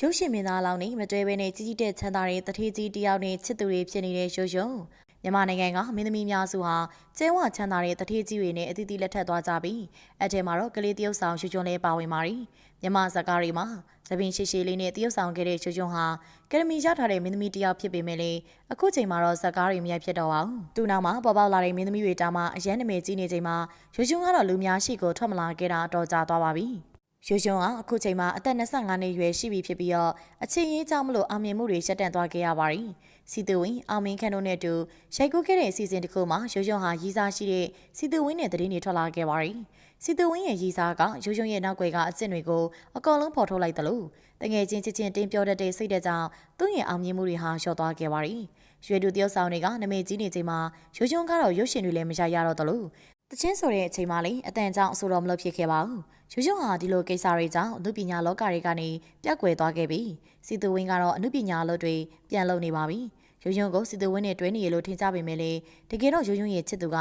ရုပ်ရှင်မင်းသားလောင်းနေမတွဲဘဲနဲ့ကြီးကြီးတဲ့ချမ်းသာတဲ့တထေးကြီးတယောက်နဲ့ချစ်သူတွေဖြစ်နေတဲ့ရုပ်ရုံမြန်မာနိုင်ငံကမင်းသမီးများစုဟာကျဲဝချမ်းသာတဲ့တထေးကြီးတွေနဲ့အသီးသီးလက်ထပ်သွားကြပြီးအထဲမှာတော့ကလေးတယောက်ဆောင်ရွှေကျွန်းလေးပါဝင်ပါတယ်မြန်မာဇာတ်ကားတွေမှာသပင်ရှိရှိလေးနဲ့တယောက်ဆောင်ခဲ့တဲ့ရွှေကျွန်းဟာကယ်ဒမီရထားတဲ့မင်းသမီးတယောက်ဖြစ်ပေမဲ့လေအခုချိန်မှာတော့ဇာတ်ကားတွေမရိုက်ဖြစ်တော့ပါဘူးသူနောက်မှာပေါ်ပေါက်လာတဲ့မင်းသမီးတွေတောင်မှအရန်နမဲကြီးနေချိန်မှာရွှေကျွန်းကတော့လူများရှိကိုထွက်မလာခဲ့တာအတော်ကြာသွားပါပြီ ရွှေရွှွန်ကအခုချိန်မှာအသက်25နှစ်ရွယ်ရှိပြီဖြစ်ပြီးတော့အချင်းရေးကြောင့်မလို့အောင်မြင်မှုတွေရပ်တန့်သွားခဲ့ရပါတယ်။စီသူဝင်းအောင်မင်းခန့်တို့နဲ့အတူရိုက်ကူးခဲ့တဲ့အစီအစဉ်တစ်ခုမှာရွှေရွှွန်ဟာရည်စားရှိတဲ့စီသူဝင်းနဲ့တည်င်းတွေထွက်လာခဲ့ပါတယ်။စီသူဝင်းရဲ့ရည်စားကရွှေရွှွန်ရဲ့နောက်ွယ်ကအစ်စ်တွေကိုအကောင်လုံးဖော်ထုတ်လိုက်တယ်လို့တငယ်ချင်းချစ်ချင်းတင်းပြောတတ်တဲ့စိတ်တဲ့ကြောင့်သူ့ရဲ့အောင်မြင်မှုတွေဟာလျှော့သွားခဲ့ပါတယ်။ရွှေတူတယောက်ဆောင်တွေကနမေကြီးနေချိန်မှာရွှေရွှွန်ကတော့ရုပ်ရှင်တွေလည်းမရရတော့တယ်လို့ တချင်းဆိုတဲ့အချိန်မှလေအတန်ကြောင့်အဆိုတော်မလို့ဖြစ်ခဲ့ပါဘူး။ရွှေရွှွန်ဟာဒီလိုကိစ္စတွေကြောင့်အမှုပညာလောကတွေကနေပြက်ကွယ်သွားခဲ့ပြီးစီသူဝင်းကတော့အမှုပညာအလုပ်တွေပြန်လုပ်နေပါပြီ။ရွှေရွှွန်ကိုစီသူဝင်းနဲ့တွဲနေရလို့ထင်ကြပေမဲ့လေတကယ်တော့ရွှေရွှွန်ရဲ့ချစ်သူက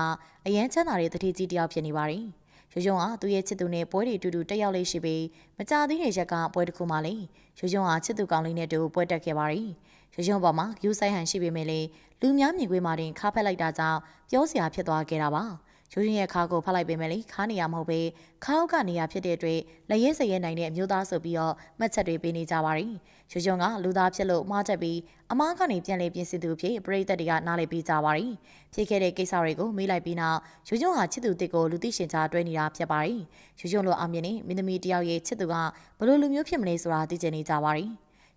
အရန်ချမ်းသာတဲ့တတိကြီးတယောက်ဖြစ်နေပါတယ်။ရွှေရွှွန်ဟာသူ့ရဲ့ချစ်သူနဲ့ပွဲတွေတူတူတက်ရောက်လေးရှိပြီးမကြသေးတဲ့ရက်ကပွဲတစ်ခုမှလေရွှေရွှွန်ဟာချစ်သူကောင်းလေးနဲ့တူပွဲတက်ခဲ့ပါတယ်။ရွှေရွှွန်ပေါ်မှာယူဆိုင်ဟန်ရှိပေမဲ့လေလူများမြင်ကွင်းမှာတင်ခါဖက်လိုက်တာကြောင့်ပြောစရာဖြစ်သွားခဲ့တာပါ။ ရိုးရင်းရဲ့ခါကိုဖတ်လိုက်ပေမဲ့လေခါနေရမဟုတ်ပဲခါအောက်ကနေရဖြစ်တဲ့အတွက်လက်ရဲစရဲနိုင်တဲ့အမျိုးသားဆိုပြီးတော့မှတ်ချက်တွေပေးနေကြပါရီရွှေရွှွန်ကလူသားဖြစ်လို့မှားချက်ပြီးအမားကနေပြန်လေပြင်ဆင်သူဖြစ်ပရိသတ်တွေကနားလေပေးကြပါရီဖြစ်ခဲ့တဲ့ကိစ္စတွေကိုမေးလိုက်ပြီးနောက်ရွှေရွှွန်ဟာချစ်သူတစ်ကိုလူသိရှင်ကြားတွဲနေတာဖြစ်ပါရီရွှေရွှွန်လိုအမြင်နဲ့မင်းသမီးတယောက်ရဲ့ချစ်သူကဘလို့လူမျိုးဖြစ်မလဲဆိုတာသိချင်နေကြပါရီ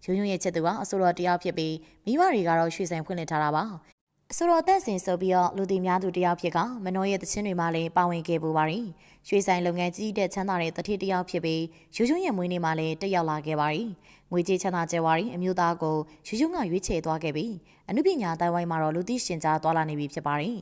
ရွှေရွှွန်ရဲ့ချစ်သူကအဆိုတော်တယောက်ဖြစ်ပြီးမိဘတွေကတော့ရွှေဆိုင်ဖွင့်လှစ်ထားတာပါ အဆိုတော်တက်စင်ဆိုပြီးတော့လူတီများသူတယောက်ဖြစ်ကမနောရဲ့တခြင်းတွေမှာလည်းပါဝင်ခဲ့ပူပါရီရွှေဆိုင်လုပ်ငန်းကြီးတဲ့ချမ်းသာတဲ့တတိတယောက်ဖြစ်ပြီးရွှေရွှွရဲ့မွေးနေ့မှာလည်းတက်ရောက်လာခဲ့ပါရီငွေကြေးချမ်းသာကျဲဝါရီအမျိုးသားကိုရွှေရွှကရွေးချယ်သွားခဲ့ပြီးအနုပညာတိုင်ဝိုင်းမှာတော့လူသိရှင်ကြားသွားလာနေပြီဖြစ်ပါရီ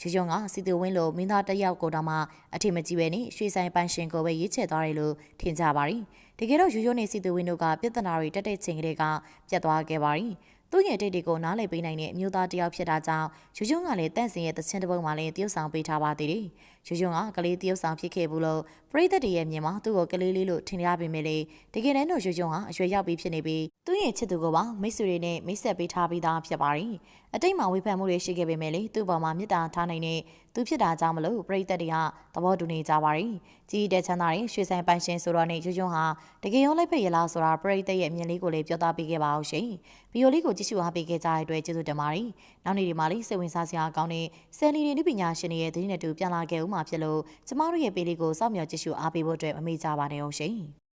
ရွှေရွှကစီတူဝင်းလိုမင်းသားတယောက်ကိုတော့မှအထင်မကြီးပဲနဲ့ရွှေဆိုင်ပန်းရှင်ကိုပဲရွေးချယ်သွားတယ်လို့ထင်ကြပါရီတကယ်တော့ရွှေရွှနဲ့စီတူဝင်းတို့ကပြဿနာတွေတက်တဲ့ချိန်ကလေးကပြတ်သွားခဲ့ပါရီသူ့ရဲ့တိတ်တွေကိုနားလည်ပေးနိုင်တဲ့အမျိုးသားတယောက်ဖြစ်တာကြောင့်ရွှွှွကလည်းတန့်စင်ရဲ့သချင်းတစ်ပုဒ်မှာလည်းတရုတ်ဆောင်ပေးထားပါသေးတယ်။ရွှွှွကကလေးတရုတ်ဆောင်ဖြစ်ခဲ့ဘူးလို့ပရိသတ်တွေရဲ့မြင်မှာသူ့ကိုကလေးလေးလို့ထင်ရပေမဲ့လေတကယ်တမ်းတော့ရွှွှွဟာအရွယ်ရောက်ပြီးဖြစ်နေပြီးသူ့ရဲ့ချစ်သူကိုပါမိတ်ဆွေတွေနဲ့မိတ်ဆက်ပေးထားပြီးသားဖြစ်ပါတယ်။အတိတ်မှာဝေဖန်မှုတွေရှိခဲ့ပေမဲ့လေသူ့ပေါ်မှာမေတ္တာထားနိုင်တဲ့ သူဖြစ်တာကြောင့်မလို့ပရိသတ်တွေကသဘောတူနေကြပါတယ်။ကြီးတဲ့ချမ်းသာတဲ့ရွှေဆိုင်ပိုင်ရှင်ဆိုတော့နေရွှွှွဟာတကယ်ရောလိုက်ဖက်ရလားဆိုတာပရိသတ်ရဲ့အမြင်လေးကိုလည်းပြောသားပေးခဲ့ပါအောင်ရှင်။ဗီဒီယိုလေးကိုကြည့်ရှုအားပေးခဲ့ကြတဲ့အတွက်ကျေးဇူးတင်ပါတယ်။နောက်နေ့ဒီမှာလေးစိတ်ဝင်စားစရာကောင်းတဲ့ဆယ်လီနေပညာရှင်တွေရဲ့သတင်းနဲ့တူပြန်လာခဲ့ဦးမှာဖြစ်လို့ကျမတို့ရဲ့ပေလေးကိုစောင့်မျှော်ကြည့်ရှုအားပေးဖို့အတွက်မမေ့ကြပါနဲ့အောင်ရှင်။